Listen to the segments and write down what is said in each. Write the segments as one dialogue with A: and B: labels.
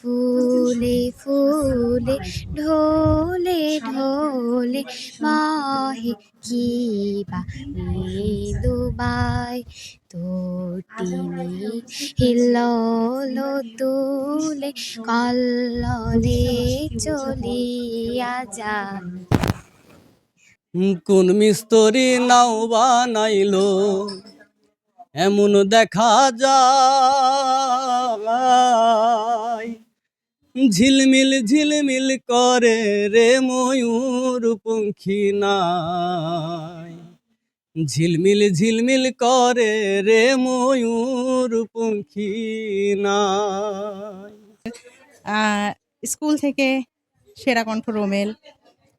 A: ফুলে ফুলে, ঢোলে ঢোলে বাহে কি বা দুবাই তোটিনি হিল্লোল তুলে, কল্ললে চলিয়া যা।
B: কোন মিস্তরি নাও বানাইলো, এমন দেখা যায়। ঝিলমিল ঝিলমিল করে রে ময়ূর পঙ্খী নাই। ঝিলমিল ঝিলমিল করে রে ময়ূর পঙ্খী নাই।
C: স্কুল থেকে সেরা কণ্ঠ রোমেল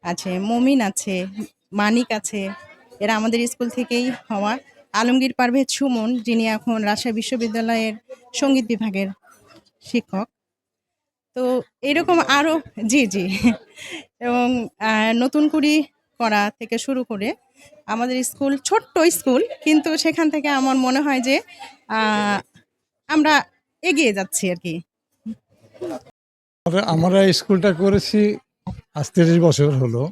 C: আছে, মমিন আছে, মানিক আছে, এরা আমাদের স্কুল থেকেই হওয়া। আলমগীর পারভেজ সুমন, যিনি এখন রাজশাহী বিশ্ববিদ্যালয়ের সংগীত বিভাগের শিক্ষক। তো এরকম আরও জি জি। এবং নতুন কুড়ি করা থেকে শুরু করে আমাদের স্কুল, ছোট্ট স্কুল, কিন্তু সেখান থেকে আমার মনে হয় যে আমরা এগিয়ে যাচ্ছি আর কি।
D: আমরা- স্কুলটা করেছি আজ তিরিশ বছর হলো।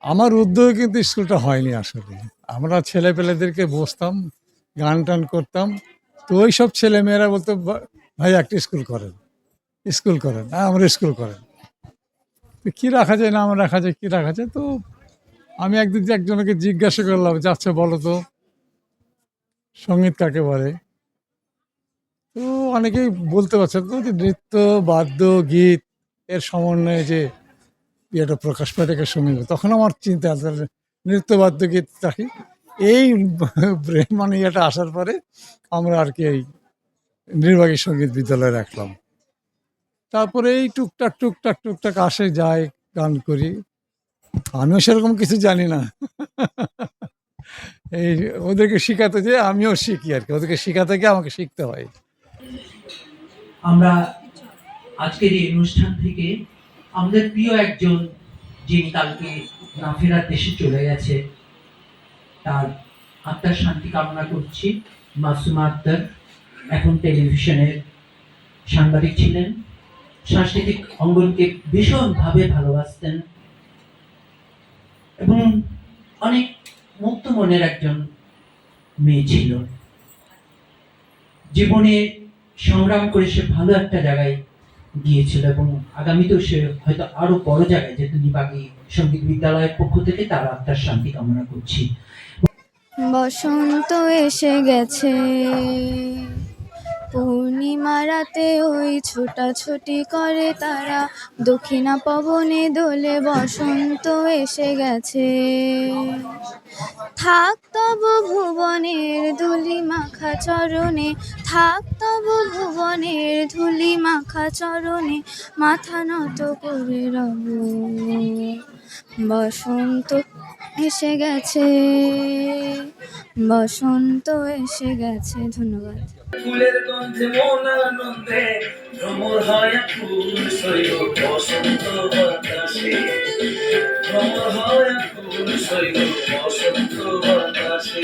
D: আমার উদ্যোগে কিন্তু স্কুলটা হয়নি আসলে। আমরা ছেলে পেলেদেরকে বসতাম, গান টান করতাম। তো ওই সব ছেলে মেয়েরা বলতো, ভাই, একটা স্কুল করেন। স্কুল করেন হ্যাঁ আমরা স্কুল করেন। কী রাখা যায়, না আমার রাখা যায়, কী রাখা যায়? তো আমি একদিন একজনকে জিজ্ঞাসা করলাম, যে আচ্ছা বলো তো, সংগীত কাকে বলে? তো অনেকেই বলতে পারছে তো যে নৃত্য, বাদ্য, গীত, এর সমন্বয়ে যে ইয়েটা প্রকাশ পায়, এটাকে সংগীত তখন আমার চিন্তা আসলে নৃত্য, বাদ্য, গীত রাখি। এই মানে ইয়েটা আসার পরে আমরা আর কি এই নির্বাহী সংগীত বিদ্যালয়ে রাখলাম। তারপরে এই টুকটাক টুকটাক টুকটাক আসে যায় গান করি। আমিও সেরকম কিছু জানি না। এই ওদেরকে শেখাতে যে আমিও শিখি আর কি। ওদেরকে শেখাতে গিয়ে আমাকে শিখতে হয়।
E: আমরা আজকের এই অনুষ্ঠান থেকে আমাদের প্রিয় একজন, যিনি কালকে না ফেরার দেশে চলে গেছে, তার আত্মার শান্তি কামনা করছি। মাসুমা আক্তার, এখন টেলিভিশনের সাংবাদিক ছিলেন। সাংস্কৃতিক অঙ্গনকে ভীষণভাবে ভালোবাসতেন এবং অনেক মুক্ত মনের একজন মেয়ে ছিল। জীবনে সংগ্রাম করে সে ভালো একটা জায়গায় গিয়েছিল এবং আগামীতেও সে হয়তো আরও বড় জায়গায় যেহেতু নিবাগী সংগীত বিদ্যালয়ের পক্ষ থেকে তার আত্মার শান্তি কামনা করছি।
A: বসন্ত এসে গেছে। পূর্ণিমা রাতে ওই ছোটাছুটি করে তারা। দক্ষিণা পবনে দোলে বসন্ত এসে গেছে। থাক তব ভুবনের ধুলি মাখা চরণে, থাক তব ভুবনের ধুলি মাখা চরণে, মাথা নত করে রব। বসন্ত এসে গেছে। বসন্ত এসে গেছে, ধন্যবাদ।
F: ফুলের গন্ধে মন আনন্দে, ভ্রমর হয় ফুল বসন্ত বাতাসে। ভ্রমর হয় ফুল বসন্ত বাতাসে।